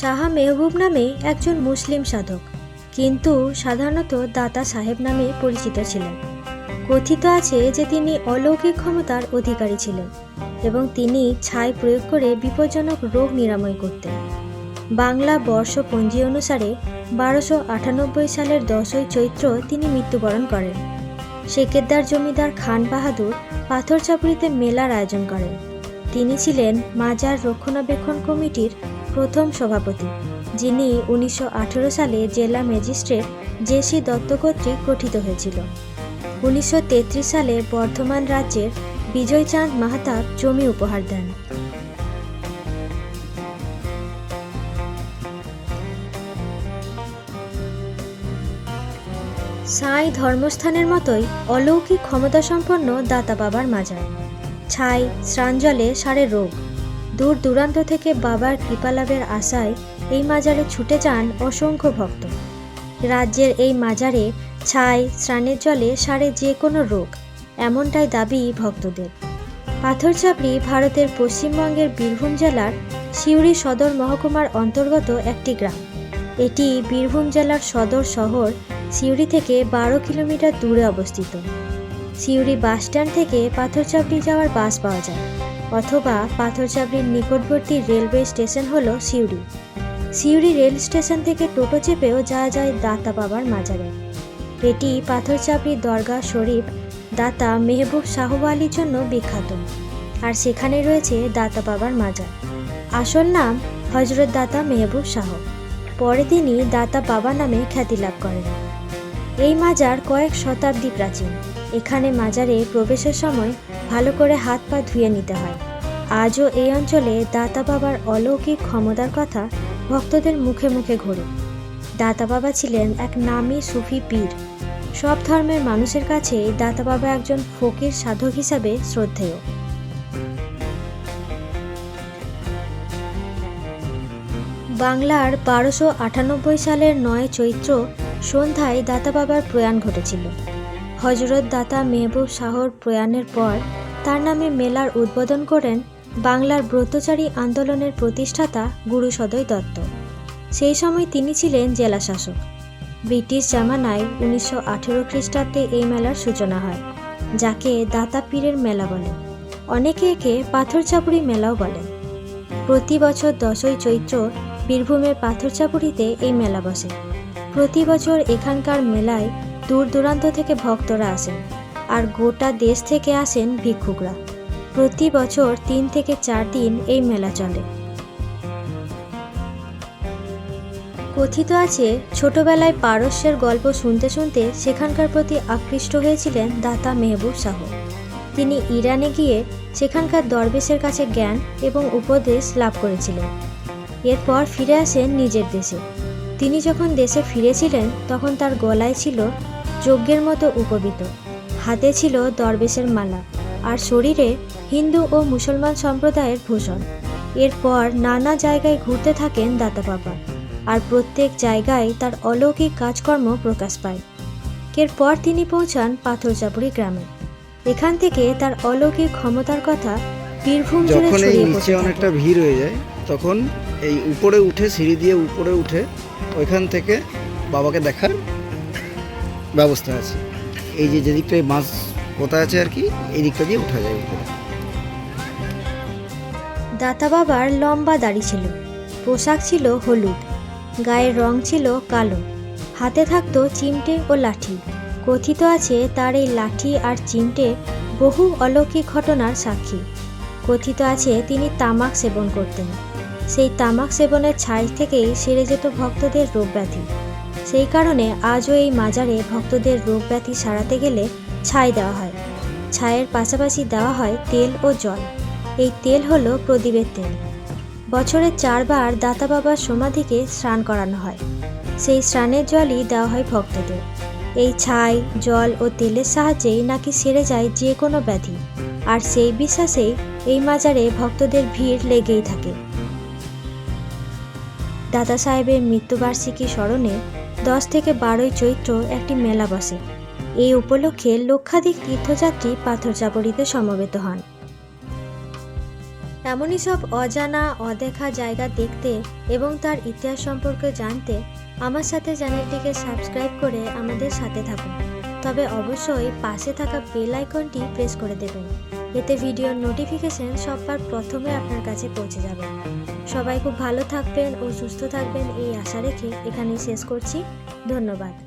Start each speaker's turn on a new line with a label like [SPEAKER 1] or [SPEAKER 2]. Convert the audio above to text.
[SPEAKER 1] শাহা মেহবুব নামে একজন মুসলিম সাধক। কিন্তু সাধারণত দাতা সাহেব নামে পরিচিত ছিলেন। কথিত আছে যে তিনি অলৌকিক ক্ষমতার অধিকারী ছিলেন এবং তিনি ছাই প্রয়োগ করে বিপজ্জনক রোগ নিরাময় করতেন। বাংলা বর্ষপঞ্জি অনুসারে বারোশো আটানব্বই সালের দশই চৈত্র তিনি মৃত্যুবরণ করেন। সেকেদ্দার জমিদার খান বাহাদুর পাথর চাপড়িতে মেলার আয়োজন করেন। তিনি ছিলেন মাজার রক্ষণাবেক্ষণ কমিটির প্রথম সভাপতি, যিনি উনিশশো আঠেরো সালে জেলা ম্যাজিস্ট্রেট জেসি দত্ত কর্তৃক গঠিত হয়েছিল। উনিশশো তেত্রিশ সালে বর্ধমান রাজ্যের বিজয়চাঁদ মাহাতাব জমি উপহার দেন। সাঁই ধর্মস্থানের মতোই অলৌকিক ক্ষমতাসম্পন্ন দাতা বাবার মাজার। ছাই স্নানজলে সারে রোগ। দূর দূরান্ত থেকে বাবার কৃপালাভের আশায় এই মাজারে ছুটে যান অসংখ্য ভক্ত। রাজ্যের এই মাজারে ছাই, স্নানের জলে সারে যে কোনো রোগ, এমনটাই দাবি ভক্তদের। পাথরচাপড়ি ভারতের পশ্চিমবঙ্গের বীরভূম জেলার সিউড়ি সদর মহকুমার অন্তর্গত একটি গ্রাম। এটি বীরভূম জেলার সদর শহর সিউড়ি থেকে বারো কিলোমিটার দূরে অবস্থিত। সিউড়ি বাসস্ট্যান্ড থেকে পাথরচাপড়ি যাওয়ার বাস পাওয়া যায়। অথবা পাথরচাবড়ির নিকটবর্তী রেলওয়ে স্টেশন হলো সিউড়ি। সিউড়ি রেল স্টেশন থেকে টোটো চেপেও যাওয়া যায় দাতা বাবার মাজারে। এটি পাথরচাপড়ি দরগা শরীফ দাতা মেহবুব শাহু আলীর জন্য বিখ্যাত। আর সেখানে রয়েছে দাতা বাবার মাজার। আসল নাম হজরত দাতা মেহবুব শাহ। পরে তিনি দাতা বাবা নামে খ্যাতি লাভ করেন। এই মাজার কয়েক শতাব্দী প্রাচীন। এখানে মাজারে প্রবেশের সময় ভালো করে হাত পা ধুয়ে নিতে হয়। আজও এই অঞ্চলে দাতা বাবার অলৌকিক ক্ষমতার কথা ভক্তদের মুখে মুখে ঘোরে। দাতা বাবা ছিলেন এক নামী সুফি পীর। সব ধর্মের মানুষের কাছে দাতা বাবা একজন ফকির সাধক হিসাবে শ্রদ্ধেয়। বাংলার বারোশো আটানব্বই সালের নয় চৈত্র সন্ধ্যায় দাতা বাবার প্রয়াণ ঘটেছিল। হজরত দাতা মেহবুব শাহর প্রয়াণের পর তার নামে মেলার উদ্বোধন করেন বাংলার ব্রতচারী আন্দোলনের প্রতিষ্ঠাতা গুরুসদয় দত্ত। সেই সময় তিনি ছিলেন জেলা শাসক ব্রিটিশ জামানায় উনিশশো আঠেরো খ্রিস্টাব্দে এই মেলার সূচনা হয়, যাকে দাতা পীরের মেলা বলে। অনেকে একে পাথরচাপুরি মেলাও বলেন প্রতি বছর দশই চৈত্র বীরভূমের পাথরচাপুরিতে এই মেলা বসে। প্রতি বছর এখানকার মেলায় দূর দূরান্ত থেকে ভক্তরা আসেন আর গোটা দেশ থেকে আসেন ভিক্ষুকরা। প্রতি বছর তিন থেকে চার দিন এই মেলা চলে। কথিত আছে, ছোটবেলায় পারস্যের গল্প শুনতে শুনতে সেখানকার প্রতি আকৃষ্ট হয়েছিলেন দাতা মেহবুব শাহ। তিনি ইরানে গিয়ে সেখানকার দরবেশের কাছে জ্ঞান এবং উপদেশ লাভ করেছিলেন। এরপর ফিরে আসেন নিজের দেশে। তিনি যখন দেশে ফিরেছিলেন, তখন তার গলায় ছিল যজ্ঞের মতো উপবিত। হাতে ছিল দরবেশের মালা আর শরীরে হিন্দু ও মুসলমান সম্প্রদায়ের ভূষণ। এরপর নানা জায়গায় ঘুরতে থাকেন দাতা বাবা আর প্রত্যেক জায়গায় তার অলৌকিক কাজকর্ম প্রকাশ পায়। এরপর তিনি পৌঁছান পাথরচাপুরি গ্রামে। এখান থেকে তার অলৌকিক ক্ষমতার কথা বীরভূম জুড়ে
[SPEAKER 2] যখন এই
[SPEAKER 1] ছড়িয়ে
[SPEAKER 2] নিচে
[SPEAKER 1] পড়তে থাকে।
[SPEAKER 2] অনেকটা ভিড় হয়ে যায় তখন এই উপরে উঠে সিঁড়ি দিয়ে উপরে উঠে ওইখান থেকে বাবাকে দেখার ব্যবস্থা আছে। এই যে যেদিকটায় বাঁশ পোতা আছে আর কি, এই দিকটা দিয়ে উঠা যায়
[SPEAKER 1] দাতা বাবার লম্বা দাড়ি ছিল। পোশাক ছিল হলুদ, গায়ের রং ছিল কালো। হাতে থাকতো চিমটে ও লাঠি। কথিত আছে তার এই লাঠি আর চিমটে বহু অলৌকিক ঘটনার সাক্ষী। কথিত আছে তিনি তামাক সেবন করতেন। সেই তামাক সেবনের ছাই থেকেই সেরে যেত ভক্তদের রোগ ব্যাধি সেই কারণে আজও এই মাজারে ভক্তদের রোগ ব্যাধি সারাতে গেলে ছাই দেওয়া হয়। ছায়ের পাশাপাশি দেওয়া হয় তেল ও জল। এই তেল হলো প্রদীপের তেল। বছরে চারবার দাতা বাবার সমাধিকে স্নান করানো হয়। সেই স্নানের জলই দেওয়া হয় ভক্তদের। এই ছাই, জল ও তেলের সাহায্যেই নাকি সেরে যায় যে কোনো ব্যাধি। আর সেই বিশ্বাসেই এই মাজারে ভক্তদের ভিড় লেগেই থাকে। দাদা সাহেবের মৃত্যুবার্ষিকী স্মরণে দশ থেকে বারোই চৈত্র একটি মেলা বসে। এই উপলক্ষে লক্ষাধিক তীর্থযাত্রী পাথরচাপড়িতে সমবেত হন। এমনই সব অজানা, অদেখা জায়গা দেখতে এবং তার ইতিহাস সম্পর্কে জানতে আমার সাথে চ্যানেলটিকে সাবস্ক্রাইব করে আমাদের সাথে থাকুন। তবে অবশ্যই পাশে থাকা বেল আইকনটি প্রেস করে দেবেন। এতে ভিডিওর নোটিফিকেশন সবার প্রথমে আপনার কাছে পৌঁছে যাবে। সবাই খুব ভালো থাকবেন ও সুস্থ থাকবেন এই আশা রেখে এখানেই শেষ করছি। ধন্যবাদ।